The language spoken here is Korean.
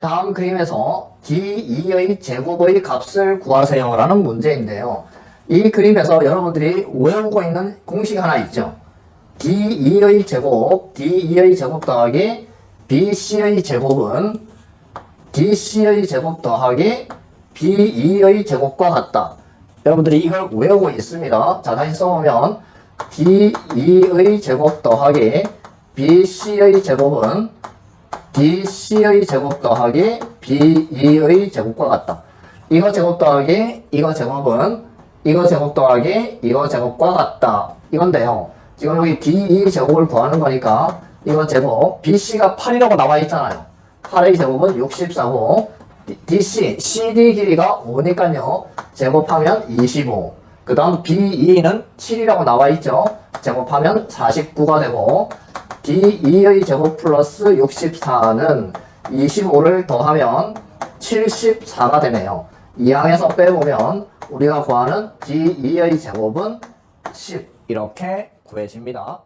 다음 그림에서 D2의 제곱의 값을 구하세요 라는 문제인데요. 이 그림에서 여러분들이 외우고 있는 공식 하나 있죠. D2의 제곱, D2의 제곱 더하기 BC의 제곱은 DC의 제곱 더하기 B2의 제곱과 같다. 여러분들이 이걸 외우고 있습니다. 자, 다시 써보면 D2의 제곱 더하기 BC의 제곱은 DC의 제곱 더하기 B2의 제곱과 같다. 이거 제곱 더하기 이거 제곱은 이거 제곱 더하기 이거 제곱과 같다. 이건데요. 지금 여기 D2 제곱을 구하는 거니까 이거 제곱 BC가 8이라고 나와 있잖아요. 8의 제곱은 64고 DC, CD 길이가 5니까요. 제곱하면 25. 그 다음 B2는 7이라고 나와 있죠. 제곱하면 49가 되고 D2의 제곱 플러스 64는 25를 더하면 74가 되네요. 2항에서 빼보면 우리가 구하는 D2의 제곱은 10 이렇게 구해집니다.